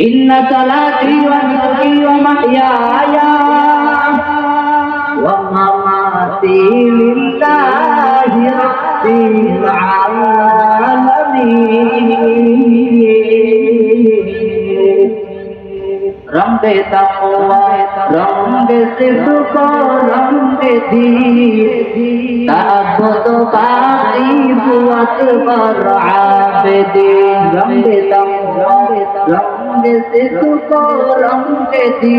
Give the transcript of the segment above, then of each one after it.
إن صلاتي ونسكي ومحياي ومماتي لله رب العالمين رب تقوى رب صدق رب دين تعبد باقي واكبر عابدين رب تقوى رب রঙ্গেতে দুঃখ রঙ্গে দি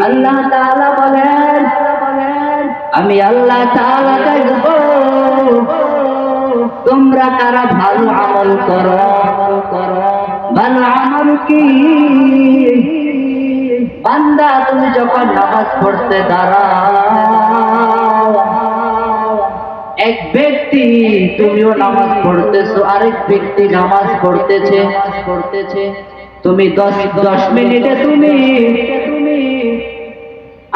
আল্লাহ তালা বলেন আমি আল্লাহ দেখব। তোমরা তারা ভালো আমল করো? করো ভালো আমল কি? বান্দা তুমি যখন নামাজ পড়তে দাঁড়া এক ব্যক্তি তুমিও নামাজ পড়তেছো, আরেক ব্যক্তি নামাজ পড়তেছে। পড়তেছে তুমি দশ দশ মিনিটে তুমি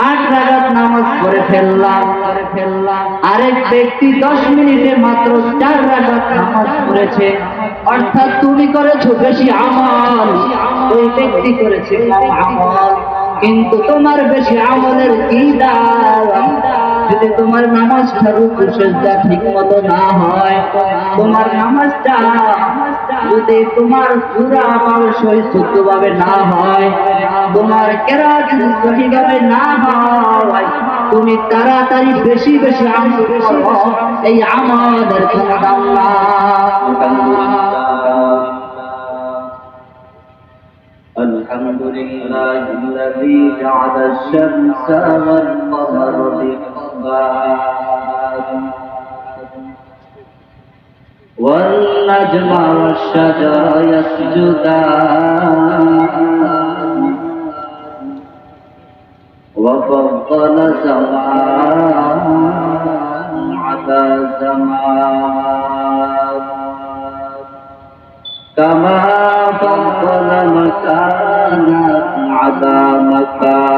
আট রাগাত নামাজ পড়ে ফেললাম করে ফেললাম আরেক ব্যক্তি দশ মিনিটে মাত্র চার রাগাত নামাজ পড়েছে। অর্থাৎ তুমি করেছ বেশি আমল। ওই ব্যক্তি করেছে আমল। কিন্তু তোমার বেশি আমলের কি দাম? যদি তোমার নামাজটা রুকু সেজদা ঠিক মতো না হয় তোমার নামাজটা যদি তোমার পুরা আমল সহি শুদ্ধভাবে না হয় তোমার কেরা যদি সহিভাবে না হয় তুমি তাড়াতাড়ি বেশি বেশি আমল করো এই আমাদের কোনো দাম না الحمد لله الذي جعل الشمس والقمر بحسبان والنجم والشجر يسجدان. وفضل زمان على زمان. كما فضل مكانا على مكان.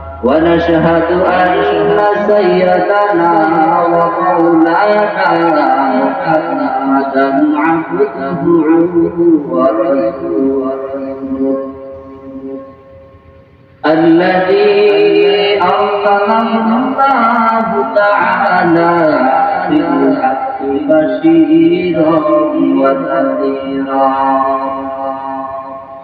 ونشهد أن سيدنا ومولانا محمدا عبده ورسوله. الذي أرسله الله تعالى بالحق بشيرا ونذيرا.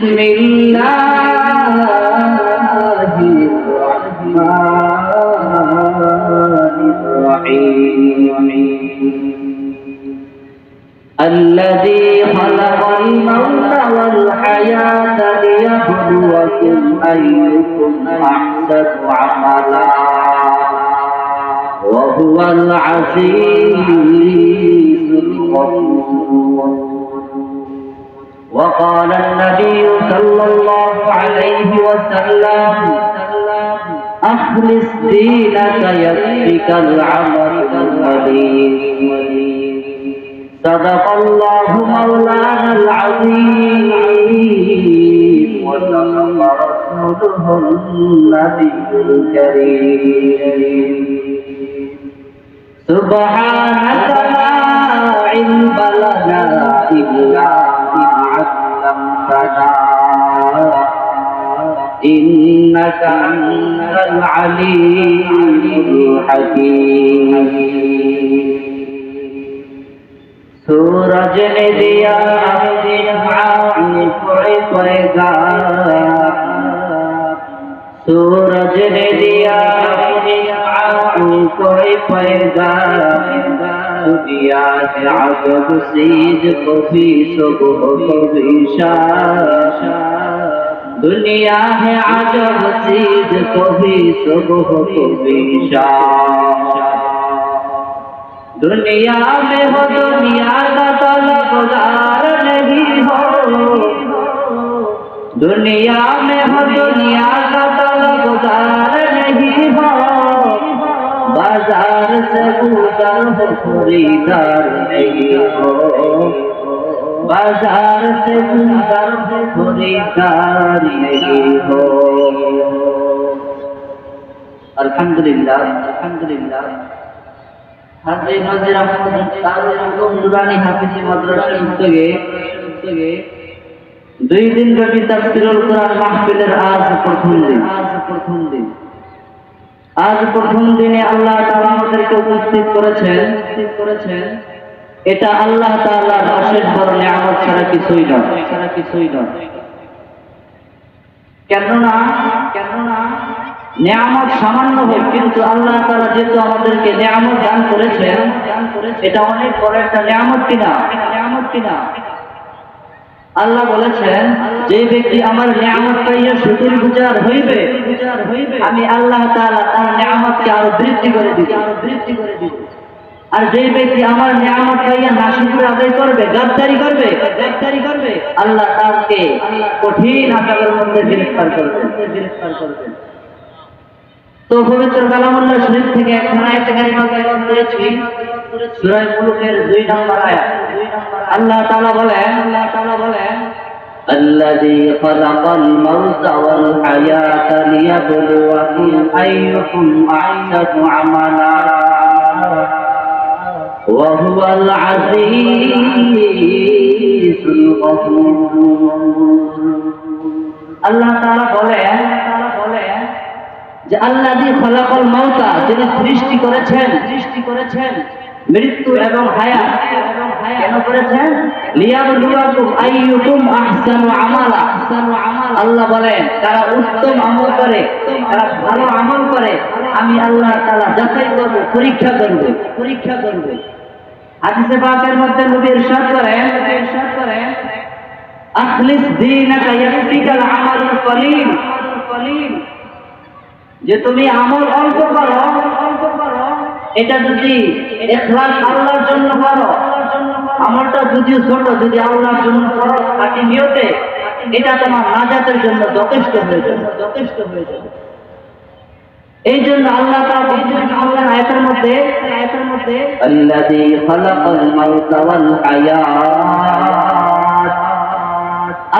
بسم الله الرحمن الرحيم. الذي خلق الموت والحياة ليبلوكم أيكم أحسن عملا. وهو العزيز الغفور. وقال النبي صلى الله عليه وسلم أخلص دينك يكفك العمل القليل صدق الله مولانا العظيم وصدق رسوله النبي الكريم سبحانك لا علم لنا إلا ربنا إنك أنت العليم الحكيم سورج نے دیا پڑے سورج نے دیا کوئی پیدا दिया आंखों कोई पैगाम दुनिया है अजब सीज को भी सुबह को भी शाम दुनिया है अजब सीज को भी सुबह को भी शाम दुनिया में हो दुनिया का तलबदार नहीं हो दुनिया में हो दुनिया का तलबदार नहीं हो बाजार से गुजर हो खरीदार नहीं हो बाजार से गुजर हो खरीदार नहीं हो अल्हम्दुलिल्लाह अल्हम्दुलिल्लाह হাজরে নজর আহমদ তারুল হুকুম নুরানি হাফিজি মাদ্রাসা উদ্যোগে উদ্যোগে দুই দিন ব্যাপী তাফসীরুল কোরআন মাহফিলের আজ প্রথম দিন আজ প্রথম দিন আজ প্রথম দিনে আল্লাহ তাআলা আমাদেরকে উপস্থিত করেছেন। করেছেন এটা আল্লাহ তাআলার অশেষ বড় নিয়ামত ছাড়া কিছুই নয়। ছাড়া কিছুই নয় কেননা কেননা নিয়ামত সামান্য হোক, কিন্তু আল্লাহ তাআলা যেহেতু আমাদেরকে নিয়ামত দান করেছেন, এটা অনেক বড় একটা নিয়ামত কিনা নিয়ামত কিনা? আল্লাহ বলেছেন, যে ব্যক্তি আমার নিয়ামত পাইয়া শুকুর গুজার হইবে, আমি আল্লাহ তাআলা তার নিয়ামতকে আরও বৃদ্ধি করে দিব। আরও বৃদ্ধি করে দিব আর যে ব্যক্তি আমার নিয়ামত পাইয়া না শুকুর আদায় করবে, গাদ্দারি করবে গাদ্দারি করবে আল্লাহ তাকে কঠিন আকারের মধ্যে গ্রেফতার করবেন গ্রেফতার করবেন তো পবিত্র কালামুল্লাহ শরীফ থেকে এখন আয়াতে কারিমা বের করেছি সূরা মুলুকের 2 নম্বর আয়াত আল্লাহ তাআলা বলেন আল্লাহ তাআলা বলেন الذي خلق الموت والحياة ليبلوكم أيكم أحسن عملا وهو العزيز الغفور আল্লাহ তাআলা বলেন তাআলা বলেন যে আল্লাহ ফলাফল মাউতা যিনি সৃষ্টি করেছেন। সৃষ্টি করেছেন। মৃত্যু এবং হায়াত এবং হায়াত কেন করেছেন? লিয়াবলুয়াকুম আইয়ুকুম আহসানু আমালা। আহসানু আমালা আল্লাহ বলেন, তারা উত্তম আমল করে, তারা ভালো আমল করে। আমি আল্লাহ তাআলা যাচাই করব, পরীক্ষা করব পরীক্ষা করব। হাদিসে পাকের মধ্যে নবী ইরশাদ করেন ইরশাদ করেন, আখলিস দীনাকা ইয়াফিকাল আমালুল কলিল কলিল। যে তুমি আমল অল্প করো, এটা যদি ইখলাস আল্লাহর জন্য করো, আমলটা যদিও ছোট, যদি আল্লাহর জন্য করো, খাঁটি নিয়তে, এটা তোমার নাজাতের জন্য যথেষ্ট হয়ে যাবে। যথেষ্ট হয়ে যাবে আল্লাহ আল্লাহ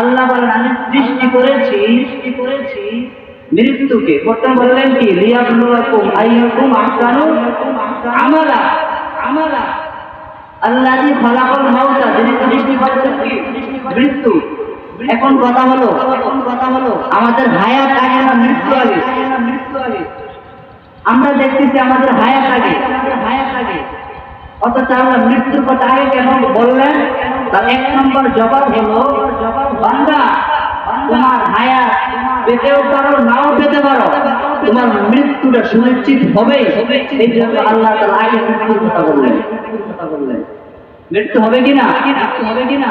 আল্লাহ বলেন, আমি সৃষ্টি করেছি সৃষ্টি করেছি মৃত্যুকে প্রথম বললেন কি? লিয়াবলুয়াকুম আইয়ুকুম আহসানু। আমালা মাউতা যিনি সৃষ্টি করেছেন কি? মৃত্যু। এখন কথা হলো এখন কথা হলো আমাদের হায়াত আগে না মৃত্যু আগে? মৃত্যু আগে আমরা দেখতেছি আমাদের হায়াত আমাদের হায়াত আগে। অথচ আমরা মৃত্যুর কথা আগে কেন বললেন? তার এক নম্বর জবাব হলো জবাব বান্দা, তোমার হায়াত পেতেও পারো নাও পেতে পারো। তোমার মৃত্যুটা সুনিশ্চিত জন্য আল্লাহ আগে মৃত্যুর কথা বললেন। মৃত্যু হবে কিনা? হবে কিনা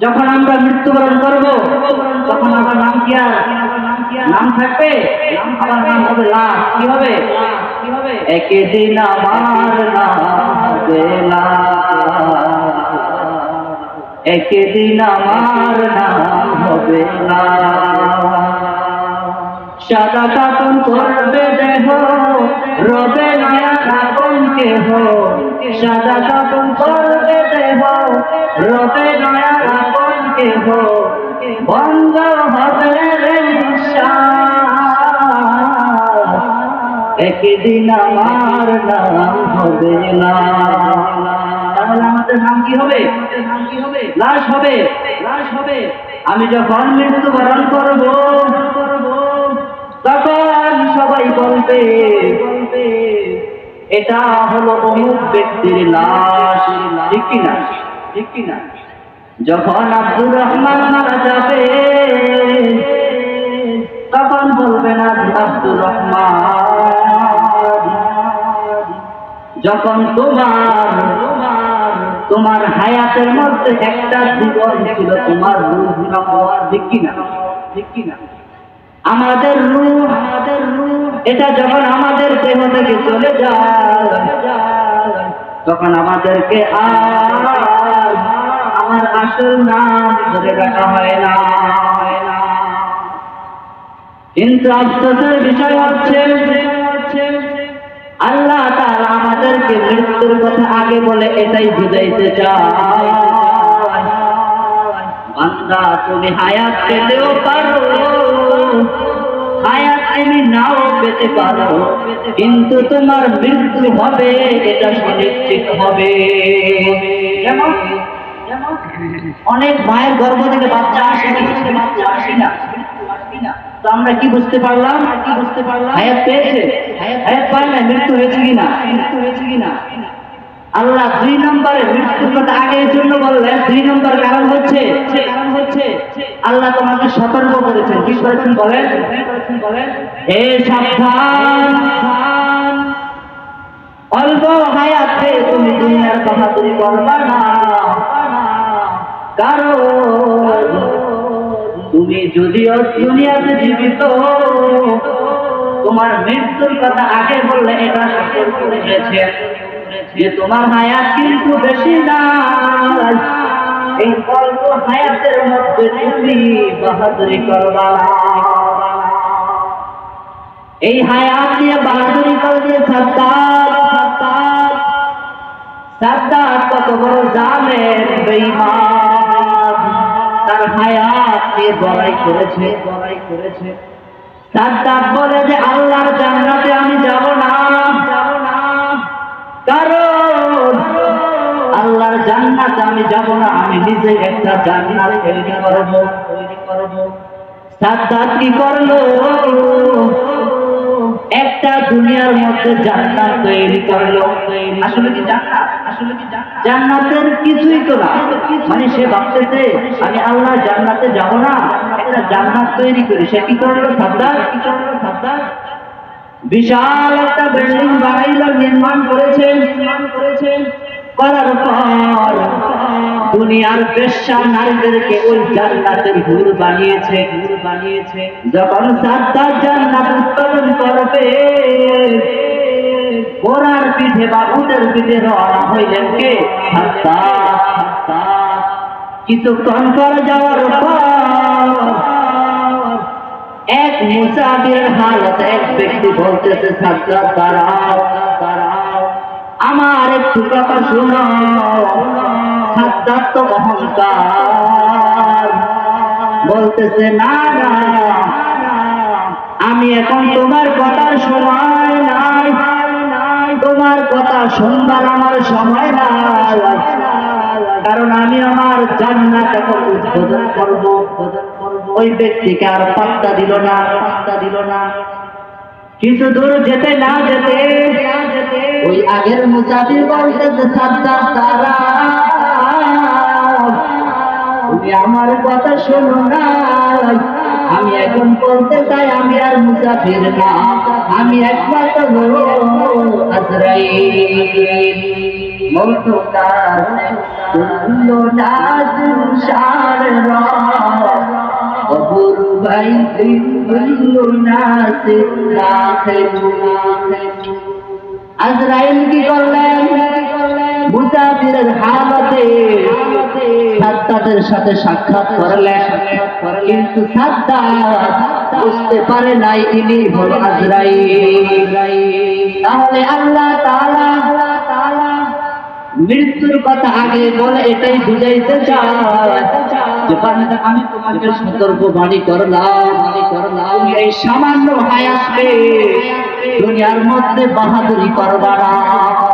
যখন আমরা মৃত্যুবরণ করব, তখন আমার নাম কি আর? নাম থাকবে? আমার নাম হবে লাশ। কি হবে? কি হবে একদিন আমার লাশ। একদিন আমার নাম হবে লাশ সাদা কাপন করবে দেহ, রবে নয়া কাপন কেহ। সাদা কাপন করবে দেহ, রবে নয়া কাপন কেহ। বন্ধ হবে একদিন আমার নাম হবে না। তাহলে আমাদের নাম কি হবে? লাশ হবে। লাশ হবে। আমি যখন মৃত্যুবরণ করব করব তখন সবাই বলবে, এটা হলো অমুক ব্যক্তির লাশ। ঠিক কিনা? ঠিক কিনা? যখন আব্দুর রহমান মারা যাবে, তখন বলবে না আব্দুর রহমান। যখন তোমার তোমার হায়াতের মধ্যে একটা জীবন ছিল, তোমার রূহ নামার ঠিক কিনা? ঠিক কিনা? আমাদের রূহ আমাদের রূহ এটা যখন আমাদের দেহ থেকে চলে যায়, তখন আমাদেরকে আর আমার আসল নাম ধরে রাখা হয় না। কিন্তু আফসোসের বিষয় হচ্ছে, আল্লাহ আমাদেরকে মৃত্যুর কথা আগে বলে এটাই বুঝাইতে চায় বান্দা, তুমি হায়াত পেতেও পারো। হায়াত তুমি নাও পেতে পারো। কিন্তু তোমার মৃত্যু হবে, এটা সুনিশ্চিত হবে। অনেক মায়ের গর্ভ থেকে বাচ্চা আসে বাচ্চা আসে না। তো আমরা কি বুঝতে পারলাম? কি বুঝতে পারলাম হায়াত পেয়েছে? হায়াত পায় না মৃত্যু হয়েছে কিনা মৃত্যু হয়েছে কিনা আল্লাহ দুই নম্বরে মৃত্যুর কথা আগের জন্য বললেন। দুই নম্বর কারণ হচ্ছে কারণ হচ্ছে আল্লাহ তোমাকে সতর্ক করেছেন। কি করেছেন বলেন? হে সাবধান। অল্প হায়াতে তুমি দুনিয়ার বাহাদুরি করবা না। কারণ তুমি যদিও দুনিয়াতে জীবিত, তোমার মৃত্যুর কথা আগে বললে এটা সতর্ক করেছে যে তোমার হায়াত কিন্তু বেশি না এই অল্প হায়াতের মধ্যে তুমি বাহাদুরি করবা। এই হায়াত দিয়ে বাহাদুরি করবে সত্তার সত্তার সত্তার কত বড় জালেম, বেঈমান। তার হায়াত বড়াই করেছে। বড়াই করেছে সাদ্দাত বলে যে, আল্লাহর জান্নাতে আমি যাব না। যাব না কারণ আল্লাহর জান্নাতে আমি যাব না। আমি নিজে একটা জান্নাত তৈরি করব। তৈরি করব সাদ্দাত কি করল? একটা দুনিয়ার মধ্যে জান্নাত তৈরি করল। আসলে কি জান্নাত? আসলে কি জান্নাত জান্নাতের কিছুই তো না। মানে সে ভাবতেছে, আমি আল্লাহ জান্নাতে যাব না। একটা জান্নাত তৈরি করি। সে কি করল সাদ্দাত কি করল সাদ্দাত বিশাল একটা বিল্ডিং বানাইলো, নির্মাণ করেছে নির্মাণ করেছে করার পর দুনিয়ার পেশা নারীদেরকে ওই জান্নাতের হুর বানিয়েছে। হুর বানিয়েছে যখন সাদ্দাত জান্নাত উত্তোলন করবে ঘোড়ার পিঠে বা উটের পিঠে রওনা হইলেন কে? কিছুক্ষণ পর যাওয়ার পর এক মুসাফির হালত এক ব্যক্তি বলতেছে সাজ্জাদ দাঁড়াও দাঁড়াও। আমার একটু কথা শুনো। সাজ্জাদ অহংকার বলতেছে, না না, আমি এখন তোমার কথার সময় নাই। তোমার কথা শুনবার আমার সময় নাই। কারণ আমি আমার জান্নাত এখন উদ্বোধন করব। ওই ব্যক্তিকে আর পাত্তা দিল না, পাত্তা দিল না। কিছু দূর যেতে না যেতে, ওই আগের মুসাফির বলতেছে সাদ্দাত তারা। তুমি আমার কথা শোনো না। আমি এখন বলতে চাই, আমি আর মুসাফির না। আমি একমাত্র আজরাইল। মৌতো কাছে তুল্লো নাজ কি করলেন? মুসাফিরের হালতে সাদ্দাতের সাথে সাক্ষাৎ করলেন। কিন্তু সাদ্দাত বুঝতে পারে নাই ইনি হল আজরাইল। তাহলে আল্লাহ তাআলা মৃত্যুর কথা আগে বলে এটাই বুঝাইতে চায়। যে বান্দা আমি তোমাকে সতর্ক বাণী করলাম। করলাম। এই সামান্য হায়াতে দুনিয়ার মধ্যে বাহাদুরি করবা না।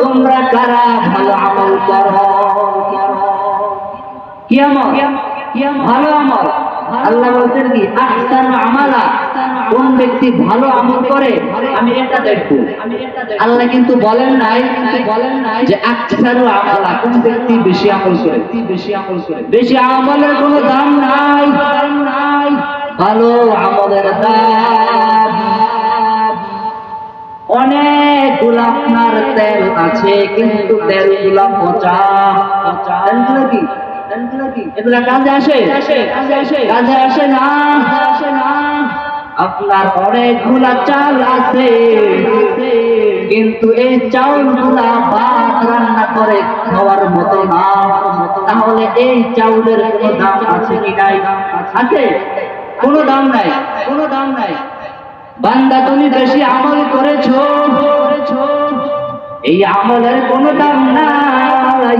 তোমরা কারা ভালো আমল করো? কি আমল? ভালো আমল? আল্লাহ বলছেন কি আহসান আমালা। কোন ব্যক্তি ভালো আমল করে আমি এটা দেখব। আল্লাহ কিন্তু বলেন নাই কিন্তু বলেন নাই যে আকসারু আমালা কোন ব্যক্তি বেশি আমল করে? বেশি আমল করে বেশি আমলের কোনো দাম নাই। দাম নাই ভালো আমলের দাম। অনেকগুলো আপনার তেল আছে কিন্তু তেলগুলা পচা। তেলগুলো কি? এগুলা কাজে আসে? কাজে আসে না। আপনার অনেকগুলা চাল আছে। কিন্তু এই চাউলগুলা ভাত রান্না করে খাওয়ার মতো না। তাহলে এই চাউলের কোনো দাম আছে কি নাই? আছে। কোনো দাম নাই। কোনো দাম নাই। বান্দা তুমি বেশি আমল করেছ। করেছ? এই আমলের কোনো দাম নাই।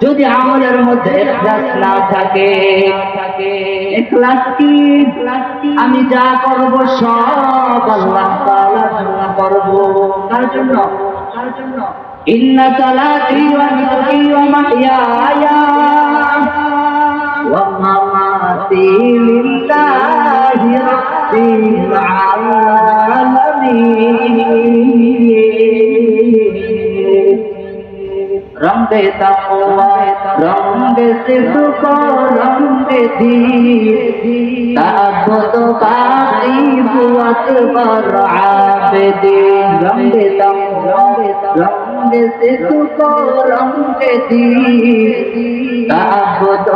যদি আমলের মধ্যে ইখলাস না থাকে থাকে কি? আমি যা করব সব আল্লাহ তাআলার জন্য করব। কার জন্য? কার জন্য ইন্না সালাতি ওয়া নুসুকি ওয়া মামাতি লিল্লাহি রাব্বিল আলামিন। রঙে তাকওয়া রঙে সিদ্ক রঙে দি তাবদ বাকি বুয়াত বর আবেদি। রঙে তাকওয়া রঙে সিদ্ক রঙে দি তাবদ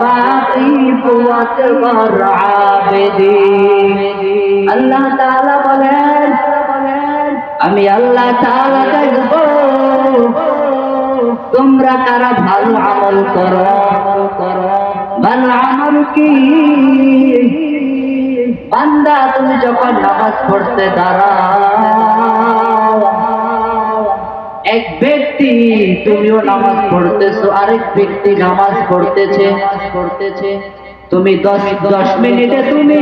বাকি বুয়াত বর আবেদি। আল্লাহ তাআলা বলেন, আমি আল্লাহ তাআলা দেখব। তোমরা কারা ভালো আমল করো করো। ভালো আমল কি? বান্দা, তুমি যখন নামাজ পড়তে দাঁড়াও, এক ব্যক্তি তুমিও নামাজ পড়তেছো, আরেক ব্যক্তি নামাজ পড়তেছে পড়তেছে। তুমি দশ দশ মিনিটে তুমি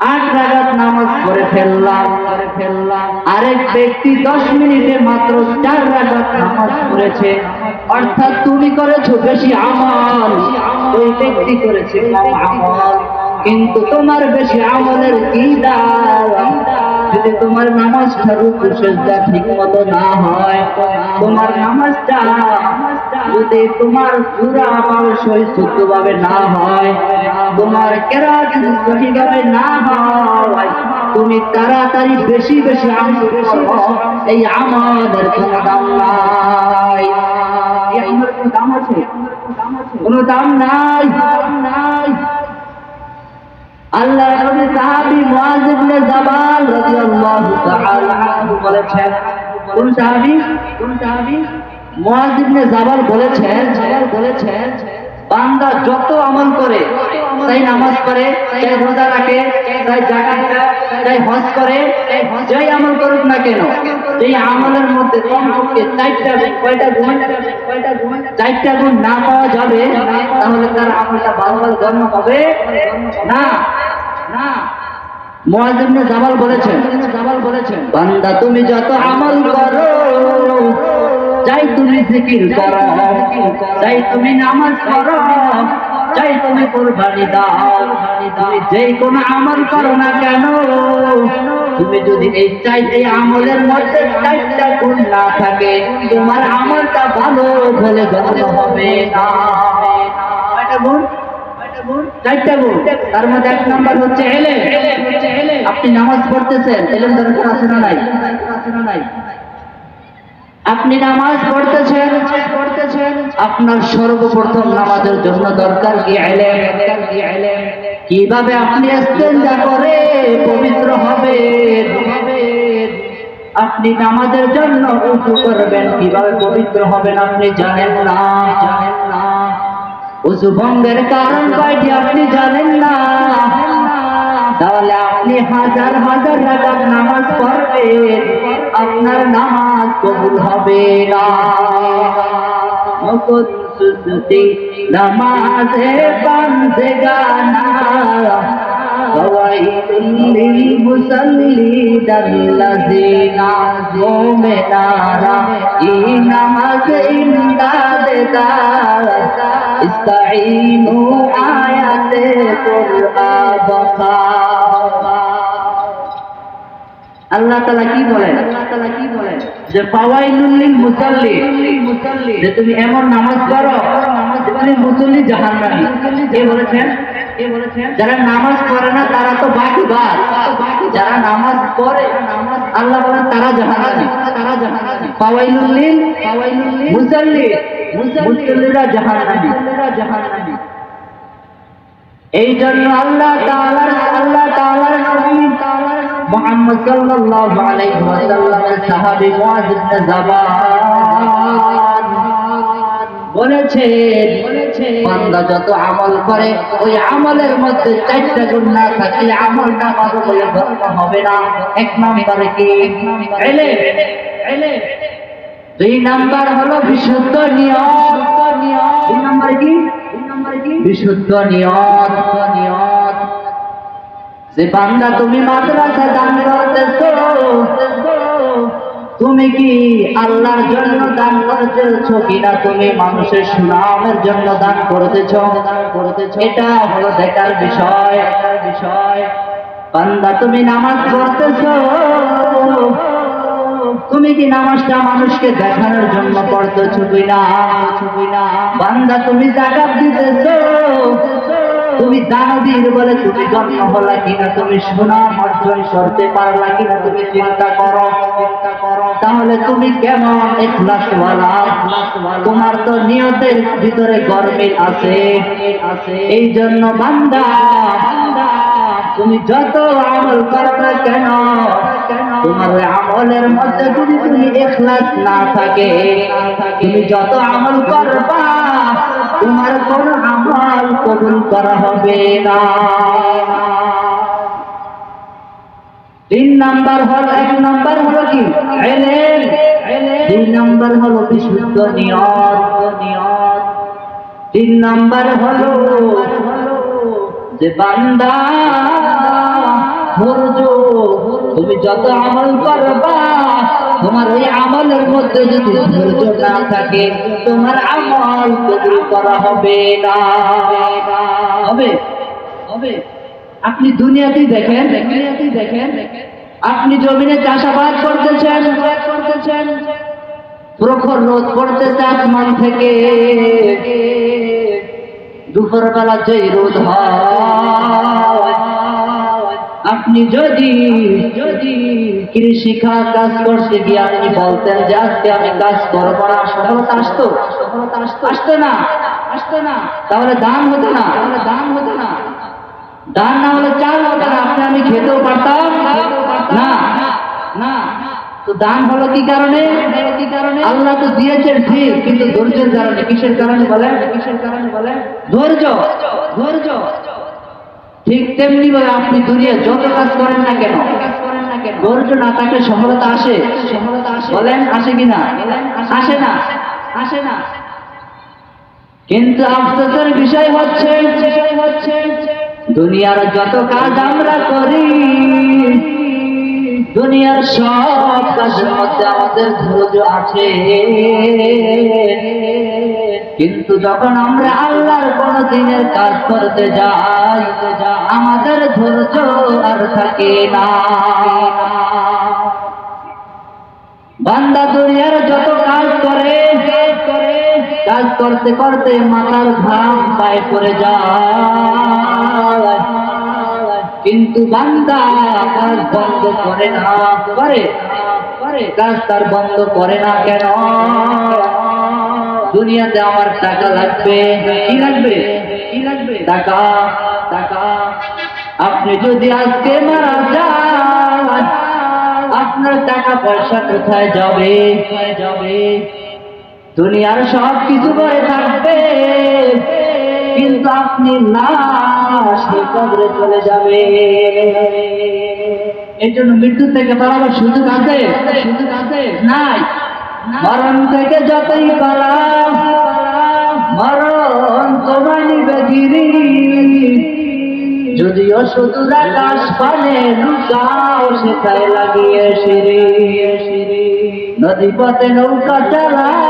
আট রাগাত নামাজ পড়ে ফেললাম। ফেললাম আরেক ব্যক্তি দশ মিনিটে মাত্র চার রাগাত নামাজ পড়েছে। অর্থাৎ তুমি করেছ বেশি আমল। ওই ব্যক্তি করেছে কিন্তু তোমার বেশি আমলের কি দাম? যদি তোমার নামাজটা রুকু সেজদা ঠিক মতো না হয়, তোমার নামাজটা যদি তোমার পুরা সহি শুদ্ধভাবে না হয়, তোমার কেরা যদি সহিভাবে না হয়, তুমি তাড়াতাড়ি বেশি বেশি এই আমাদের কোনো দাম নাই। কোনো দাম নাই। আল্লাহ নবী সাহাবী মুআজ ইবনে জাবাল রাদিয়াল্লাহু তাআলা আনহু বলেছেন, কোন সাহাবী? কোন সাহাবী? মুআজ ইবনে জাবাল বলেছেন জাবাল বলেছেন বান্দা যত আমল করে, তাই নামাজ পড়ে, তাই রোজা রাখে, তাই জাকাত তাই হজ করে, যাই আমল করুক না কেন এই আমলের মধ্যে কমপক্ষে চারটা কয়টা গুণ, চারটা গুণ না পাওয়া যাবে, তাহলে তার আমলটা ভালো জন্ম হবে না। না। জাবাল বলেছেন জাবাল বলেছেন, বান্দা তুমি যত আমল করো চাই তুমি জিকির করো চাই তুমি নামাজ পড়ো চাই তুমি কুরবানি দাও, তুমি যে কোন আমল করো না কেন, তুমি যদি এই চাই এই আমলের মধ্যে চারটা গুণ না থাকে, তোমার আমলটা ভালো বলে গণ্য হবে না। গুণ? চারটা গুণ। তার মধ্যে এক নাম্বার হচ্ছে এলে আপনি নামাজ পড়তেছেন, এলেম দরকার আছে না নাই আছে না নাই? আপনি নামাজ পড়তেছেন পড়তেছেন আপনার সর্বপ্রথম নামাজের জন্য দরকার কি এলেম কীভাবে আপনি ইস্তেঞ্জা করে পবিত্র হবে? আপনি নামাজের জন্য উঁচু করবেন, কীভাবে পবিত্র হবেন আপনি জানেন না জানেন না। উঁচু ভঙ্গের কারণ কয়টি আপনি জানেন না? তাহলে আপনি হাজার হাজার রাকাত নামাজ পড়বেন। আপনার নামাজ কবুল হবে না। মুকুদ সুস্তি নামাজে বান্ধে গানা فويل للمصلين الذين هم نارا إنما إمداد دار استعينوا آيات القرآن আল্লাহ তালা কি বলেন আল্লাহ তালা কি বলেন যে ফাওয়াইলুল মুসাল্লি মুসাল্লি যে তুমি এমন নামাজ পড়ো নামাজ মানে মুসল্লি জাহান্নামী কে বলেছেন কে বলেছেন যারা নামাজ পড়ে না তারা তো বাকি বাদ যারা নামাজ পড়ে আল্লাহ বলেন তারা জাহান্নামী। তারা জাহান্নামী। ফাওয়াইলুল ফাওয়াইলুল মুসাল্লি মুসল্লিরা জাহান্নামী। জাহান্নামী। এই জন্য আল্লাহ তাআলার আল্লাহ তাআলার নবী মুহাম্মদ সাল্লাল্লাহু আলাইহি ওয়াসাল্লামের সাহাবী ইবনে জাবান বলেছেন বান্দা যত আমল করে, ওই আমলের মধ্যে চারটা গুণ না থাকলে আমলটা ভালো বলে গণ্য হবে না। এক নম্বরে কি? দুই নাম্বার হলো বিশুদ্ধ নিয়ম দুই নাম্বার কি? বিশুদ্ধ নিয়ত নিয়ত। যে বান্দা তুমি মাদ্রাসা দান করতেছো তুমি কি আল্লাহর জন্য দান করতেছো কিনা তুমি মানুষের সুনামের জন্য দান করতেছ করতেছ এটা হলো দেখার বিষয় বিষয়। বান্দা, তুমি নামাজ পড়তেছ? তুমি কি নামাজটা মানুষকে দেখানোর জন্য পড়তেছো কিনা? না বান্দা, তুমি জাকাত দিতেছো? তুমি দানবীর বলে তুমি জন্ম হলা কিনা? তুমি সুনাম অর্জন করতে পারলা কিনা? তুমি চিন্তা করো। চিন্তা তাহলে তুমি কেমন এখলাসওয়ালা? তোমার তো নিয়তের ভিতরে গরমিল আছে। এই জন্য বান্দা, তুমি যত আমল করো না কেন, তোমার আমলের মধ্যে যদি তুমি এখলাস না থাকে, তুমি যত আমল করবা, তোমার কোন আমল কবুল করা হবে না। তিন নাম্বার হল, এক নাম্বার হলো কি? এলেন। তিন নাম্বার হলো বিশুদ্ধ নিয়ত। নিয়ত তিন নাম্বার হলো যে বান্দা তুমি যত আমল করবা, তোমার ওই আমলের মধ্যে যদি ধৈর্য না থাকে, তোমার আমল কবুল করা হবে না। হবে? হবে। আপনি দুনিয়াতেই দেখেন দুনিয়াতেই দেখেন। আপনি জমিনে চাষাবাদ করতেছেন করতেছেন। প্রখর রোদ পড়তেছে আসমান থেকে। দুপুর বেলা যেই রোদ আপনি যদি যদি কৃষি কাজ করতে গিয়ে আপনি বলতেন যে আজকে আমি কাজ করব না সফলতা আসতো সফলতা আসতো? আসতো না আসতো না। তাহলে দাম হতো না। তাহলে দাম হতো না দান না হলে চাল হতো না আপনি আমি খেতেও পারতাম। না তো দান হলো কি কারণে? কি কারণে আল্লাহ তো দিয়েছেন ঠিক, কিন্তু ধৈর্যের কারণে। কিসের কারণে বলেন? কিসের কারণে বলেন ধৈর্য ধৈর্য। ঠিক তেমনি ভাবে আপনি দুনিয়া যত কাজ করেন না কেন, ধৈর্য না থাকলে সফলতা আসে। সফলতা আসে বলেন, আসে কিনা? আসে না। আসে না। কিন্তু আফসোসের বিষয় হচ্ছে বিষয় হচ্ছে দুনিয়ার যত কাজ আমরা করি, দুনিয়ার সব কাজের মধ্যে আমাদের ধৈর্য আছে। কিন্তু যখন আমরা আল্লাহর কোন দিনের কাজ করতে যাই, আমাদের ধৈর্য আর থাকে না। বান্দা দুনিয়ার যত কাজ করতে করতে মাথার ঘাম পায়ে পড়ে যায়। কিন্তু বান্দা কাজ বন্ধ করে না। করে কাজ তার বন্ধ করে না কেন? দুনিয়াতে আমার টাকা লাগবে। কি লাগবে? কি লাগবে? টাকা টাকা। আপনি যদি আজকে মারা যান, আপনার টাকা পয়সা কোথায় যাবে? যাবে? দুনিয়ার সব কিছু করে থাকবে কিন্তু আপনি লাশ হয়ে কবরে চলে যাবে। এই জন্য মৃত্যু থেকে পালাবার সুযোগ আছে? সুযোগ আছে? নাই। মরণ থেকে যতই পালাও মরণ নিবে গিরি। যদিও শুধু আকাশ পানে লুকাও সেটাই লাগিয়ে সিঁড়ি। নদী পথে নৌকা চালাও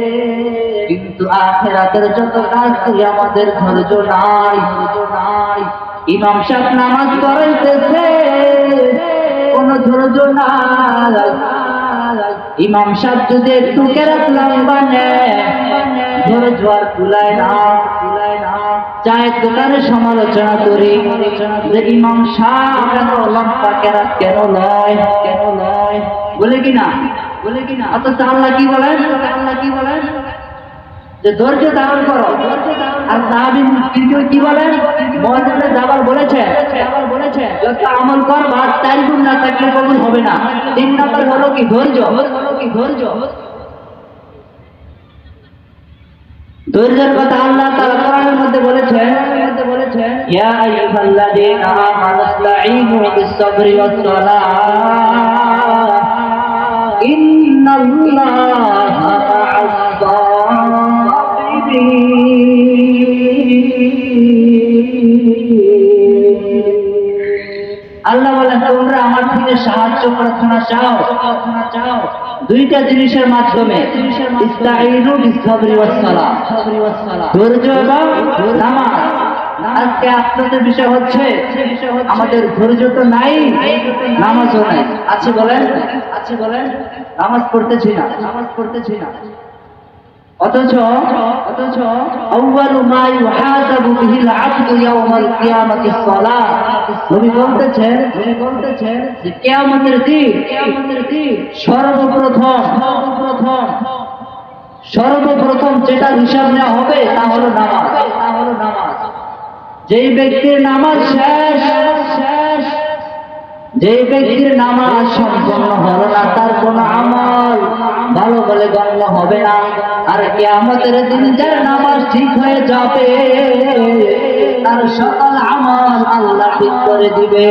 কিন্তু আখেরাতের যত কাজ করি আমাদের ধৈর্য নাই ইমাম নামাজ পড়াইতেছে, কোন ধৈর্য নাই। ইমাম যদি একটু কেরাত ধৈর্য আর কুলায় না কুলায় না। সমালোচনা করি ইমাম সাহেব কেন লম্বা কেরাত কেন লয় কেন লয়? বলে কি না? বলে কি না? অথচ আল্লাহ কি বলেন? আল্লাহ কি বলেন? যে ধৈর্য ধারণ করো। আর সাহাবিন কিন্তু কি বলেন মহাজনে যাবার বলেছে। যত আমল করবা চার গুণ, না থাকলে কবুল হবে না। তিন নম্বর হলো কি ধৈর্য? হলো কি ধৈর্য ধৈর্যের কথা আল্লাহ তাআলা কোরআনের মধ্যে বলেছেন বলেছেন আল্লাহ বলে তোমরা আমার থেকে সাহায্য প্রার্থনা চাও প্রার্থনা চাও। দুইটা জিনিসের মাধ্যমে ধৈর্য এবং নামাজ। আজকে আপনাদের বিষয় হচ্ছে, আমাদের ধৈর্য তো নাই, নামাজও নাই। আছে বলেন আছে বলেন নামাজ পড়তেছি না নামাজ পড়তেছি না। অথচ অথচ আউয়ালু মা ইউহাসাবু বিহিল আবদু ইয়াওমাল কিয়ামাতি সালাহ নবী বলতেছেন নবী বলতেছেন যে কিয়ামতের দিন কিয়ামতের দিন সর্বপ্রথম সর্বপ্রথম সর্বপ্রথম যেটা হিসাব নেওয়া হবে তা হলো নামাজ। তা হলো নামাজ। যেই ব্যক্তির নামাজ শেষ যে ব্যক্তির নামাজ সম্পন্ন হলো না, তার কোন আমল ভালো বলে গণ্য হবে না। আর কে আমাদের দিন যার নামাজ ঠিক হয়ে যাবে, তার সকল আমল আল্লাহ ঠিক করে দিবে।